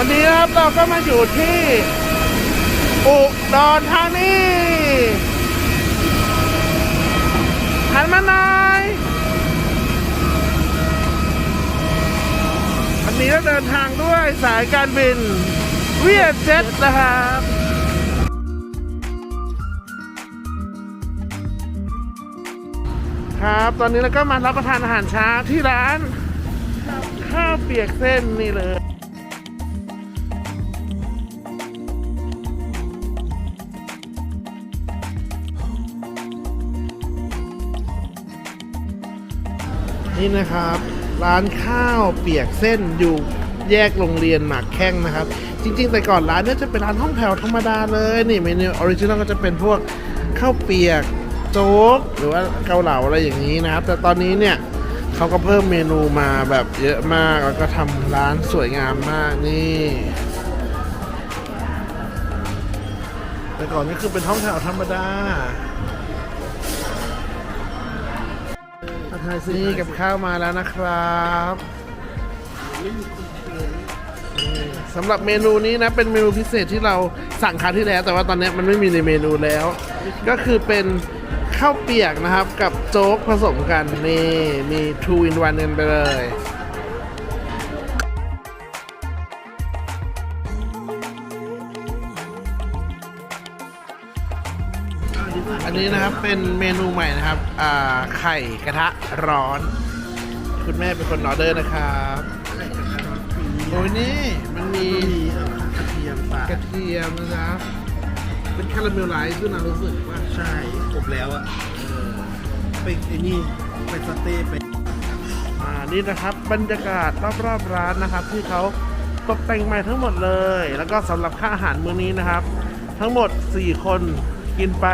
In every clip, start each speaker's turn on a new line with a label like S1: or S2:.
S1: วันนี้นะครับเราก็มาอยู่ที่อุดรธานีหันมาหน่อยวันนี้เราเดินทางด้วยสายการบินเวียดเจ็ตนะครับครับ ตอนนี้เราก็มารับประทานอาหารเช้าที่ร้าน ข้าวเปียกเส้นนี่เลย นี่นะครับ ร้านข้าวเปียกเส้นอยู่แยกโรงเรียนหมากแข้งนะครับ จริง ๆ แต่ก่อนร้านเนี้จะเป็นร้านห้องแถวธรรมดาเลยนี่เมนูออริจินอลก็จะเป็นพวกข้าวเปียกโจ๊กหรือว่าเกาเหลาอะไรอย่างนี้นะครับ แต่ตอนนี้เนี่ยเขาก็เพิ่มเมนูมาแบบเยอะมากแล้วก็ทำร้านสวยงามมากนี่แต่ก่อนนี่คือเป็นห้องแถวธรรมดา นี่กับข้าวมาแล้วนะครับสำหรับเมนูนี้นะเป็นเมนูพิเศษที่เราสั่งคราวที่แล้ว แต่ว่าตอนนี้มันไม่มีในเมนูแล้ว ก็คือเป็นข้าวเปียกนะครับกับโจ๊กผสมกันนี่มี two in one กันไปเลย นนี้นะครับเป็นเมนูใหม่นะครับอ่าไข่กระทะร้อน คุณแม่เป็นคนออเดอร์นะครับโอ้ยนี่มันมี
S2: มีเอ่อกระเทียมปาก
S1: กระเทียมนะครับเป็นคาราเมลไลซ์ด้วยนะรู้สึกว่า
S2: ใช่กบแล้วอะเออไปไอ้นี่ไปสเต้ไป
S1: อ่านี่นะครับบรรยากาศรอบๆร้านนะครับ ที่เขาตกแต่งใหม่ทั้งหมดเลย แล้วก็สำหรับค่าอาหารมื้อนี้นะครับ ทั้งหมด 4 คนกินไป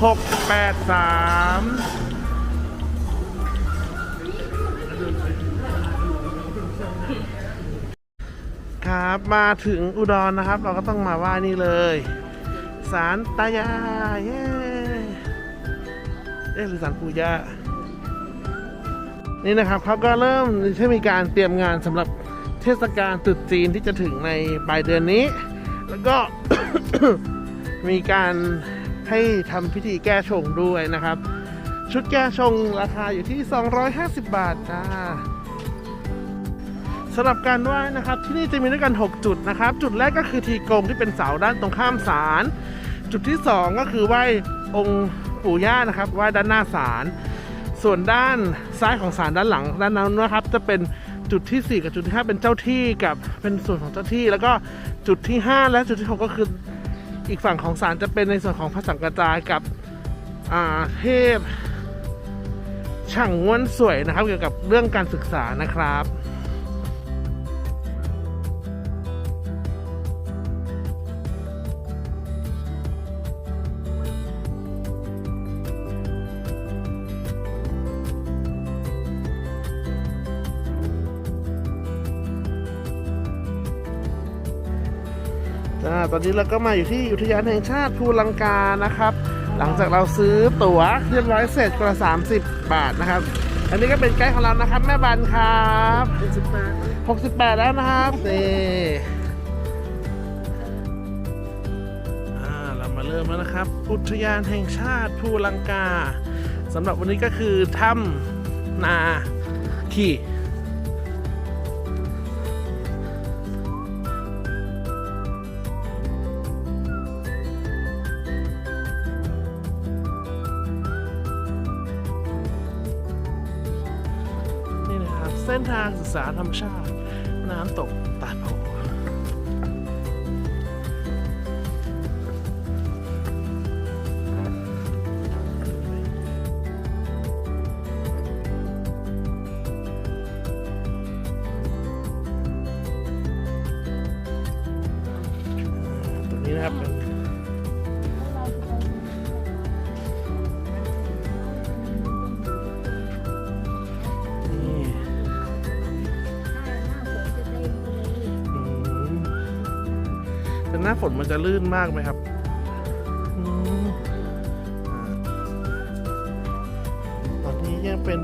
S1: 6 8 3ครับมาถึงอุดรนะครับ เราก็ต้องมาไหว้นี่เลยศาลตายายเย้เอ๊ะหรือศาลปู่ย่านี่นะครับเขาก็เริ่มที่มีการเตรียมงานสำหรับเทศกาลตรุษจีนที่จะถึงในปลายเดือนนี้ แล้วก็มีการ ให้ทำพิธีแก้ชงด้วยนะครับ ชุดแก้ชงราคาอยู่ที่ 250 บาทจ้าสำหรับการไหว้นะครับที่นี่จะมีด้วยกัน 6 จุดนะครับ จุดแรกก็คือทีกงที่เป็นเสาด้านตรงข้ามศาลจุดที่ 2 ก็คือไหว้องค์ปู่ย่านะครับไหว้ด้านหน้าศาลส่วนด้านซ้ายของศาลด้านหลังด้านนั้นนะครับ จะเป็นจุดที่ 4 กับจุดที่ 5 เป็นเจ้าที่กับเป็นส่วนของเจ้าที่ แล้วก็จุดที่ 5 และจุดที่ 6 ก็คือ อีกฝั่งของศาลจะเป็นในส่วนของพระสังฆจายกับเทพช่างง้วนสวยนะครับ เกี่ยวกับเรื่องการศึกษานะครับ ตอนนี้เราก็มาอยู่ที่อุทยานแห่งชาติภูลังกานะครับ หลังจากเราซื้อตั๋วเรียบร้อยเสร็จกละ30บาทนะครับ อันนี้ก็เป็นไกด์ของเรานะครับ แม่บันครับ68แล้วนะครับนี่อ่าเรามาเริ่มแล้วนะครับ อุทยานแห่งชาติภูลังกาสำหรับวันนี้ก็คือถ้ำนาขี่ เส้นทางศึกษาธรรมชาติ น้ำตก หน้าฝนมันจะลื่นมากไหมครับอตอนนี้ยังเป็น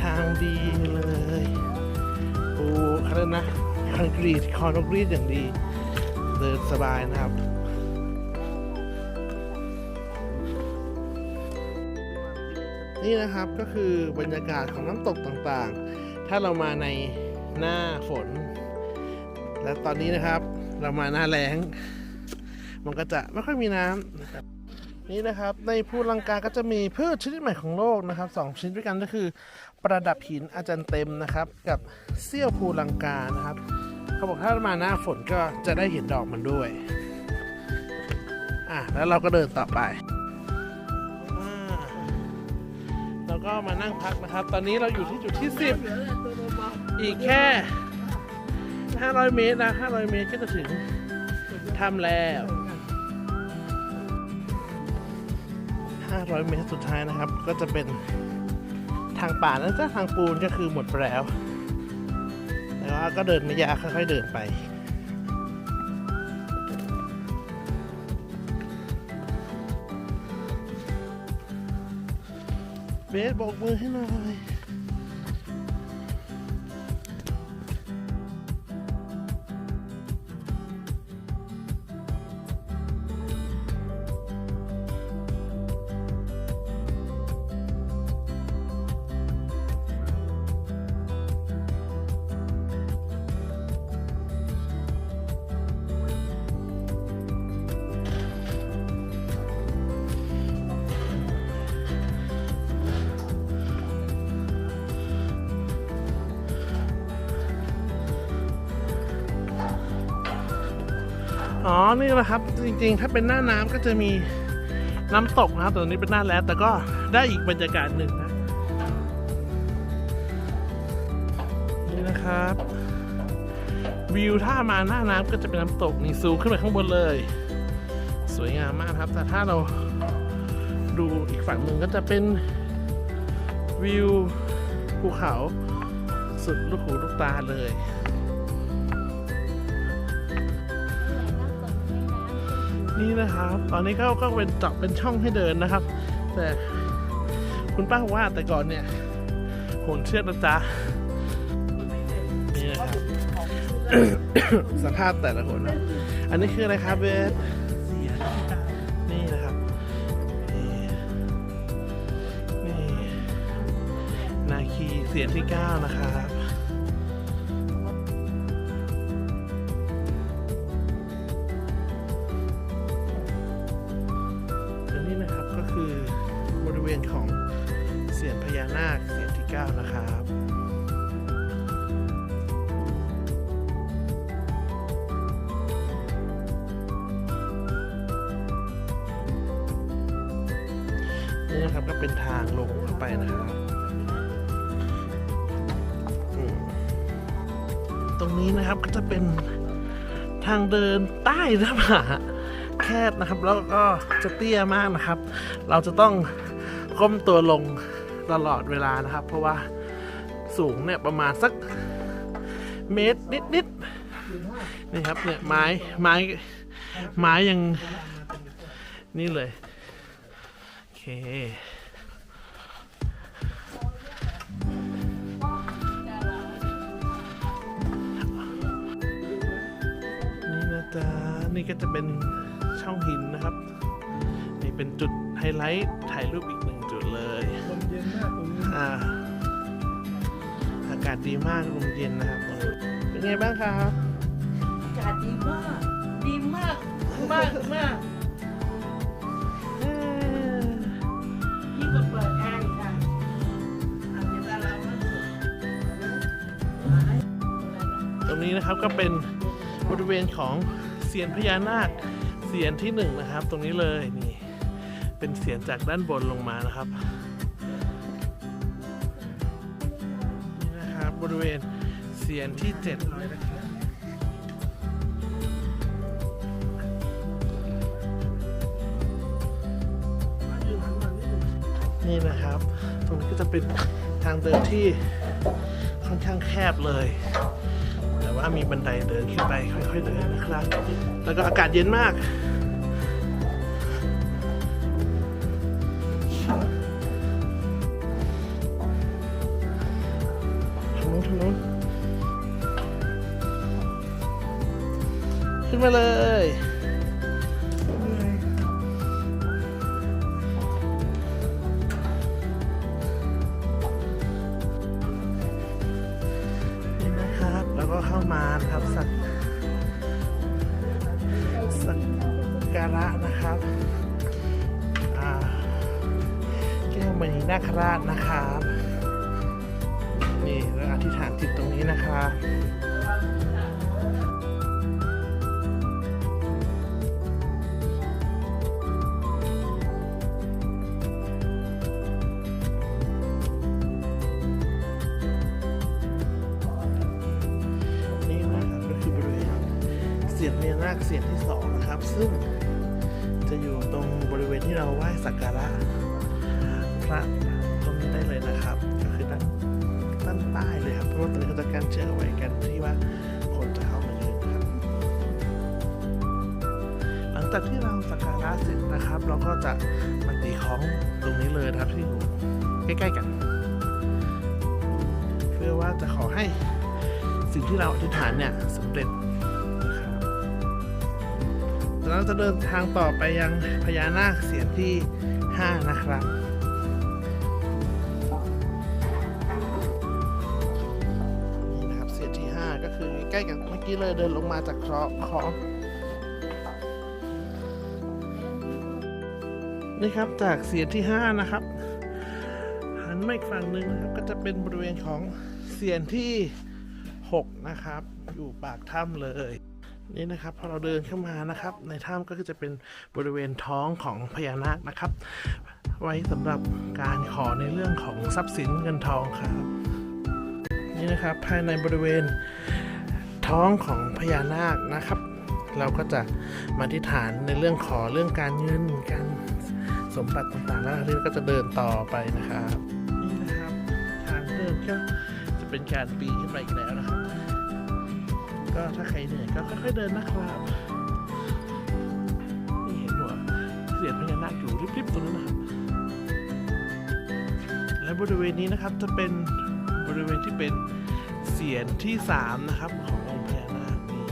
S1: ทางดีเลยปูอะไรนะคอนกรีตคอนกรีตอย่างดี เดินสบายนะครับนี่นะครับก็คือบรรยากาศของน้ำตกต่างๆ ถ้าเรามาในหน้าฝน และตอนนี้นะครับ เรามาหน้าแล้งมันก็จะไม่ค่อยมีน้ำนี่นะครับในภูลังกาก็จะมีพืชชนิดใหม่ของโลกนะครับสองชนิดด้วยกันก็คือ ประดับหินอาจารย์เต็มนะครับ กับเซี่ยวภูลังกานะครับ เขาบอกถ้ามาหน้าฝนก็จะได้เห็นดอกมันด้วยอะแล้วเราก็เดินต่อไปอ่าเราก็มานั่งพักนะครับ ตอนนี้เราอยู่ที่จุดที่ 10 อีกแค่ 500 เมตรนะ 500 เมตรก็จะถึงถ้ำแล้ว 500 เมตรสุดท้ายนะครับ ก็จะเป็นทางป่านะจ๊ะทางปูนก็คือหมดแล้ว แต่ว่าก็เดินไม่ยากค่อยๆเดินไปเบสบอกมือให้หน่อย นี่แหละครับ จริงๆ ถ้าเป็นหน้าน้ำก็จะมีน้ำตกนะครับแต่ตอนนี้เป็นหน้าแล้งแต่ก็ได้อีกบรรยากาศหนึ่งนะนี่นะครับ วิวถ้ามาหน้าน้ำก็จะเป็นน้ำตกนี่ซูมขึ้นไปข้างบนเลย สวยงามมากครับ แต่ถ้าเราดูอีกฝั่งหนึ่งก็จะเป็นวิวภูเขาสุดลูกหูลูกตาเลย นี่นะครับ ตอนนี้ก็ก็เป็นจาะเป็นช่องให้เดินนะครับ แต่คุณป้าว่าแต่ก่อนเนี่ยหนเชือกนะจ๊ะนี่นะครับสภาพแต่ละคนนะอันนี้คืออะไรครับเบสนี่นะครับนี่นาคีเสียงที่9นะครับ เวณของเสียนพญานาคเสียนที่9นะครับนี่นะครับก็เป็นทางลงเข้าไปนะครับตรงนี้นะครับก็จะเป็นทางเดินใต้หน้าผาแคบนะครับ แล้วก็จะเตี้ยมากนะครับ เราจะต้อง ก้มตัวลงตลอดเวลานะครับ เพราะว่าสูงเนี่ยประมาณสักเมตรนิดๆนี่ครับเนี่ยไม้ไม้ไม้ยังนี่เลยโอเคนี่นะจ๊ะนี่ก็จะเป็นช่องหินนะครับ นี่เป็นจุดไฮไลท์ถ่ายรูปอีก เลย
S2: ลมเย็นมากตรงนี้
S1: อ่าอากาศดีมากลมเย็นนะครับ เป็นไงบ้างครับ
S3: อากาศดีมาก ดีมาก มากมาก
S1: เอ่อ
S3: ยิ่งกว่าเปิดแอร์อีกค่ะอันนี้ดารามาสุด
S1: ตรงนี้นะครับก็เป็นบริเวณของเสียนพญานาคเสียนที่หนึ่งนะครับ ตรงนี้เลยนี่ เป็นเสียนจากด้านบนลงมานะครับนี่นะครับบริเวณเสียนที่เจ็ดนี่นะครับ ตรงนี้ก็จะเป็นทางเดินที่ค่อนข้างแคบเลย แต่ว่ามีบันไดเดินขึ้นไปค่อยๆเดินนะครับ แล้วก็อากาศเย็นมาก มาเลย นี่นะครับ แล้วก็เข้ามานะครับสักสักการะนะครับแก้วมณีนาคราชนะครับ นี่แล้วอธิษฐานจิตตรงนี้นะครับ สียงพญานาคเสียงที่สองนะครับ ซึ่งจะอยู่ตรงบริเวณที่เราไหว้สักการะพระตรงนี้ได้เลยนะครับก็คือด้านด้านใต้เลยครับเพราะว่าตอนนี้เขาจะการเชือกเอไว้กันที่ว่าคนจะเข้ามายืนนะครับ หลังจากที่เราสักการะเสร็จนะครับ เราก็จะมาตีของตรงนี้เลยครับที่อยู่ใกล้ๆกัน เพื่อว่าจะขอให้สิ่งที่เราอธิษฐานเนี่ยสำเร็จ เราจะเดินทางต่อไปยังพญานาคเสียนที่ 5 นะครับ นี่นะครับเสียนที่ 5 ก็คือใกล้กันเมื่อกี้เลยเดินลงมาจากครอบของนี่ครับจากเสียนที่ 5 นะครับหันมาอีกฝั่งหนึ่งนะครับก็จะเป็นบริเวณของเสียนที่ 6 นะครับ อยู่ปากถ้ำเลย นี่นะครับพอเราเดินเข้ามานะครับ ในถ้ำก็คือจะเป็นบริเวณท้องของพญานาคนะครับ ไว้สำหรับการขอในเรื่องของทรัพย์สินเงินทองครับ นี่นะครับภายในบริเวณท้องของพญานาคนะครับ เราก็จะมาที่ฐานในเรื่องขอเรื่องการเงินการสมบัติต่างๆแล้วเราก็จะเดินต่อไปนะครับนี่นะครับทางเดินก็จะเป็นการปีนขึ้นไปอีกแล้วนะครับ ก็ถ้าใครเหนื่อยก็ค่อยๆเดินนะครับนี่เห็นหัวเสียนพญานาคอยู่ริบๆตรงนั้นนะครับ และบริเวณนี้นะครับจะเป็นบริเวณที่เป็นเสียนที่สามนะครับขององค์พญานาคนี่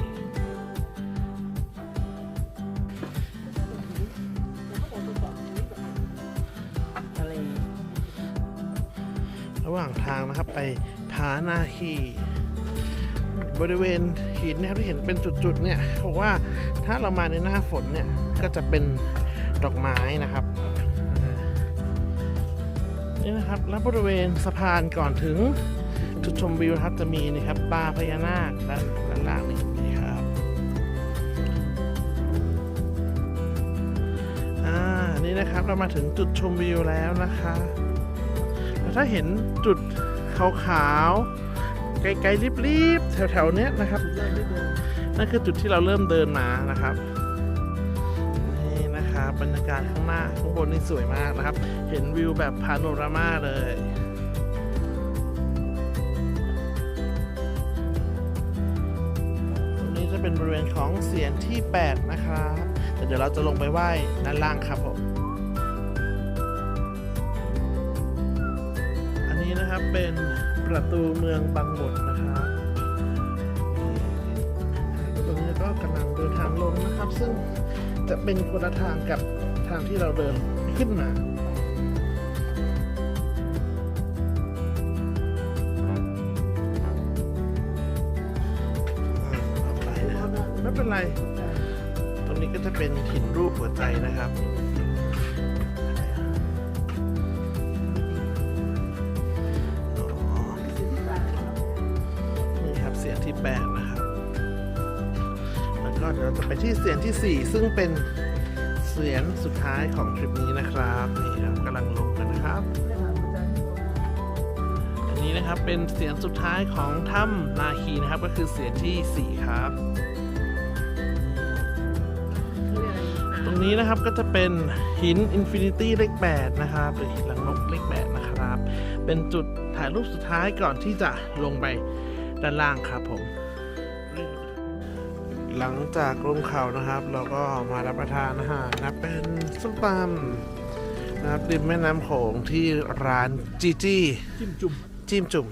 S1: ระหว่างทางนะครับไปผานาคี บริเวณหินนะครับที่เห็นเป็นจุดๆเนี่ยเขาบอกว่าถ้าเรามาในหน้าฝนเนี่ยก็จะเป็นดอกไม้นะครับนี่นะครับแล้วบริเวณสะพานก่อนถึงจุดชมวิวครับจะมีนะครับปลาพญานาคด้านด้านล่างนี่นครับอ่านี่นะครับเรามาถึงจุดชมวิวแล้วนะคะแล้วถ้าเห็นจุดขาวๆ ไกลๆรีบๆ แถวๆเนี้ยนะครับ นั่นคือจุดที่เราเริ่มเดินมานะครับนี่นะครับบรรยากาศข้างหน้าข้างบนนี่สวยมากนะครับ เห็นวิวแบบพาโนรามาเลยตรงนี้จะเป็นบริเวณของเสียนที่ 8 นะครับ แต่เดี๋ยวเราจะลงไปไหว้ด้านล่างครับผม นนี้นะครับเป็นประตูเมืองบางบดนะครับตรงนี้ก็กำลังเดินทางลงนะครับ ซึ่งจะเป็นคนละทางกับทางที่เราเดินขึ้นมาไปนะครับไม่เป็นไร ตรงนี้ก็จะเป็นหินรูปหัวใจนะครับ 8 นะครับแล้วก็เดี๋ยวเราจะไปที่เสียงที่ 4 ซึ่งเป็นเสียงสุดท้ายของทริปนี้นะครับนี่ครับกำลังลงกันนะครับ อันนี้นะครับเป็นเสียงสุดท้ายของถ้ำนาคีนะครับ ก็คือเสียงที่ 4 ครับ ตรงนี้นะครับก็จะเป็นหินอินฟินิตี้เลข8นะครับหรือหินลังนกเลข8นะครับ เป็นจุดถ่ายรูปสุดท้ายก่อนที่จะลงไป ด้านล่างครับผม หลังจากลงเขานะครับ เราก็มารับประทานอาหารนะเป็นส้มตำนะครับริมแม่น้ำโขงที่ร้านจีจี้
S2: จิ้มจุ่ม
S1: จิ้มจุ่ม